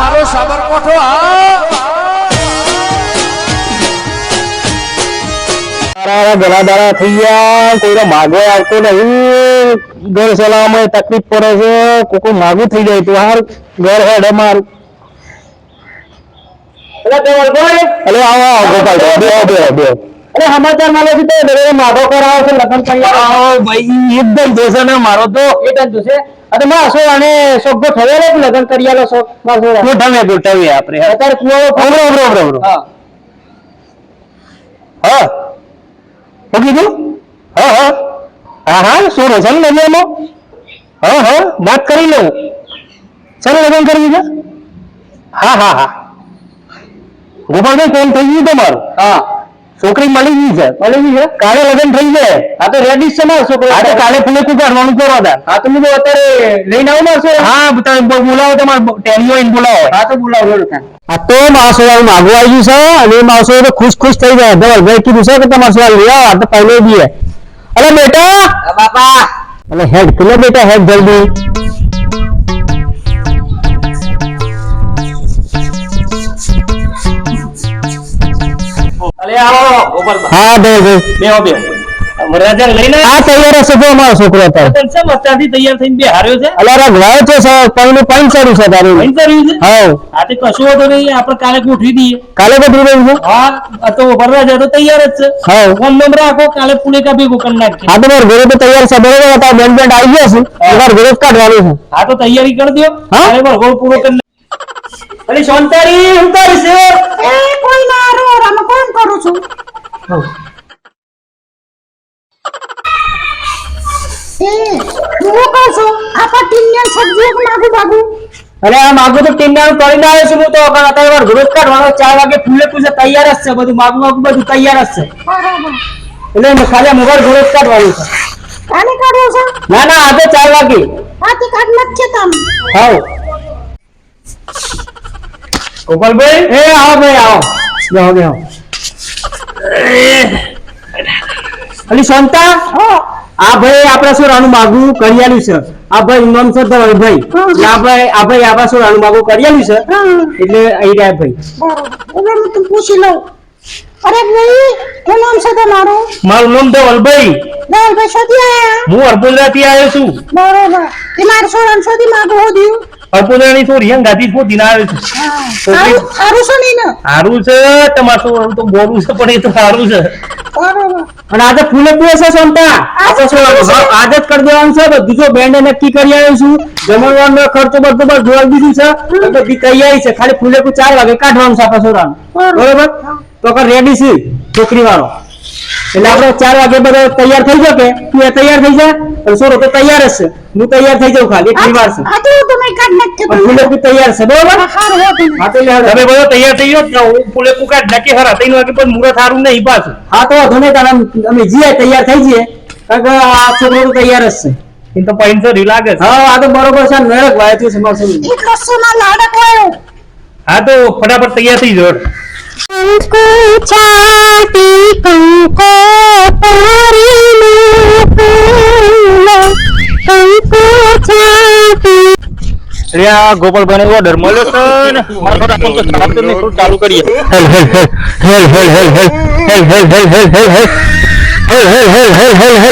મારો સાબરકોઠો હા. ઘણા દાડા થઈ ગયા કોઈને માગવા આવતો નહીં. ઘર ચલાવવામાં તકલીફ પડે છે કોઈ માગું થઈ જાય તો હાર ઘર હેડ અમારું. અરે આવો આવો ગોપાલ બે બે બે. અરે સમાચાર મળે છે તો માગો કરાવો છે લગ્ન કરી ભાઈ એકદમ જોશે ને મારો તો. એકદમ જોશે. અરે માં અશોક અને શોભો થયો ને લગ્ન કરી આલો શોખ ગોઠવીએ ગોઠવીએ આપણે અત્યારે કુવો હા. હા. શું કીધું? હા હા. હા હા શું રહે છે ને લગ્નમાં. હા હા. વાત કરી લઉં. ચાલો લગ્ન કરી દીધા હા હા હા. ગોપાલભાઈ ફોન થઈ ગયું તમારું? હા. છોકરી મળી ગઈ છે મળી ગઈ છે કાલે લગ્ન થઈ જાય. આ તો રેડી છે મારો છોકરો આ તો કાલે ફૂલે કું કાઢવાનું કરો હતા હા તો હું અત્યારે લઈને આવું મારશો હા તમે બોલાવો તમારે ટેલિયો ઇન બોલાવો. હા તો બોલાવો આ તો માણસો વાળું માગવા ગયું છે અને એ માણસો તો ખુશ ખુશ થઈ ગયા ધવલભાઈ કીધું છે કે તમારે સવાલ લઈ આવો આ તો પહેલે બી હે અરે બેટા! બાપા. અરે હેડ કિલો બેટા હેડ જલ્દી. હા બે બે બેહો બેહો. વરરાજા લઈને આ તૈયાર હશે જો અમારો છોકરો અત્યારે. તને છે મસ્તાથી તૈયાર થઈને બે હાર્યો છે? અલા રગવાયો છે સર પાણી પાણી ચાલુ છે તારું. અહીં કર્યું છે? હા. આ તે કશું હતો નહીં આપણે કાલે ગોઠવી દઈએ. કાલે કદરું રહ્યું છે? હા આ તો વરરાજા તો તૈયાર જ છે. હા. ફોન નંબર રાખો કાલે પુણે કા ભેગો કરી નાખીએ. હા તો મારા ઘરે તો તૈયાર છે બરોબર હતા બેન બેન આવી ગયા છે. તમારે ઘરે કાઢવાનું છે. હા તો તૈયારી કરી દો હા? કાલે વરઘોડો પૂરો કરી. અરે શાંતારી હું તારી છે. એ કોઈ ના છું? એ હું કહું છું? આ પટીને સબ્જી એક માગું માગું અરે આ માગું તો ટીંગાનું કરીને આવ્યો છું હું તો પણ અત્યારે મારે ઘરે કાઢવાનો ચાર વાગે ફૂલે પૂજે તૈયાર જ છે બધું માગું માગું બધું તૈયાર જ છે. એટલે ખાલી મોબાઈલ ઘરે કાઢવાનું છે. કાઢવું છે? ના ના આજે ચાર વાગે. આ તે કાઢ નાખશે તમે. હાવ ગોપાલભાઈ? એ આવો ભાઈ આવો. અલી શાંતા? આ ભાઈ આપણા શું રાનું માગું કરિયાલું છે. આ ભાઈ નામ છે ધવલભાઈ એટલે આ ભાઈ આ ભાઈ આપણા શું રાનું માગું કરિયાલું છે? એટલે અહીં રહ્યા ભાઈ. બરાબર. હું તું પૂછી લઉં. અરે ભાઈ શું નામ છે તમારું મારું? નામ તો વલભાઈ બોલ ભાઈ શોધી આયા? હું અરપુંદરાથી આવ્યો છું. બરોબર. તમારે શું રાન શોધી માગું હોદ્યું અરપુંદરાની છોરી ગાંધી ગાધી આવ્યો છું. સારું સારું છે ને? સારું છે તમાર છોરું તો બોરું છે પણ એ તો સારું છે. અને આજે ફૂલે પૂરે છે સંતા આજે જ કરી દેવાનું છે બધું જો બેન્ડ નક્કી કરી આવ્યો છું. જમણવાનો ખર્ચો બધો બધું જોઈ દીધું છે. બધી તૈયારી છે ખાલી ફૂલે ચાર વાગે કાઢવાનું છે આપણા છોરાનું. બરોબર. તો રેડી છે છોકરી વાળો એટલે આપણે ચાર વાગે બધો તૈયાર થઈ જાવ કે તું તૈયાર થઈ જા અને સોરો તો તૈયાર જ છે. હું તૈયાર થઈ જાઉં ખાલી એટલી વાર છે. તો તમે કાઢ પણ ફૂલે તૈયાર છે બરોબર? હા તો તમે બધો તૈયાર થઈ ગયો હું ફૂલે કુકાટ નાખી હરા ત્રણ વાગે પણ મુરત સારું નહીં પાછું. હા તો વાંધો તારા અમે જઈએ તૈયાર થઈ જઈએ. કારણ કે આ છોકરો તો તૈયાર જ છે. એ તો પૈસા લાગે છે. હા આ તો બરોબર છે નરક વાય છે એ કસોના લાડક વાળો હા તો ફટાફટ તૈયાર થઈ જાઓ. કંકુ છાતી કંકો આ ગોપાલભાઈ ઓર્ડર મળ્યો છે ને મારા થોડા હેલ હેલ હેલ હેલ હેલ હેલ હેલ હેલ હેલ હેલ હેલ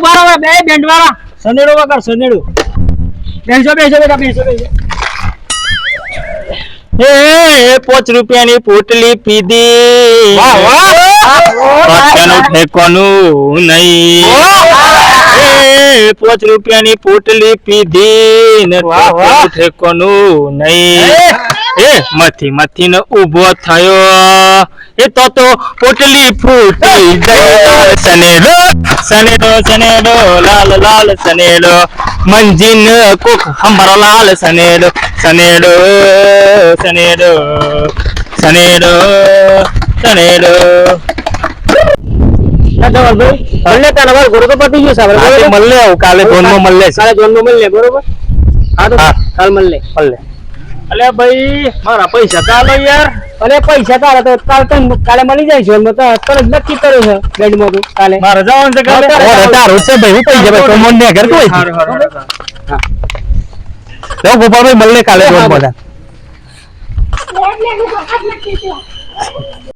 બરાબર બે બેન્ડ વાળા સનેડો વગર સનેડો બેસો બેસો બેટા બેસો બેસો એ પાંચ રૂપિયાની પોટલી પીધી. વાહ. નહીં. એ પાંચ રૂપિયાની પોટલી પીધી ને ઠેકાનું નહીં. એ મથી મથી ને ઊભો થયો. એ તો તો પોટલી ફૂટી ગઈ. સનેડો સનેડો સનેડો લાલ લાલ સનેડો મંજીન કોક હમારો લાલ સનેડો સનેડો સનેડો સનેડો સનેડો. મળે તારા મારું ગુરુ તો પતી ગયું સાહેબ મળે કાલે ધોનમાં મળે છે. કાલે જોનમાં મળીએ બરોબર? હા તો હા. કાલ મળે મળે અલે ભાઈ મારા પૈસા તાલો યાર. અરે પૈસા તારા તો કાલ તો કાલે મળી જાય છે. તો તરત નક્કી કર્યું છે બેડમાં તું કાલે. મારે જવાનું છે કાલે હા, તારો છે ભાઈ હું પૈસા ભાઈ તો ને ઘર કોઈ હારું, હારું, હારું. તો ગોપાલભાઈ કાલે હાથ નથી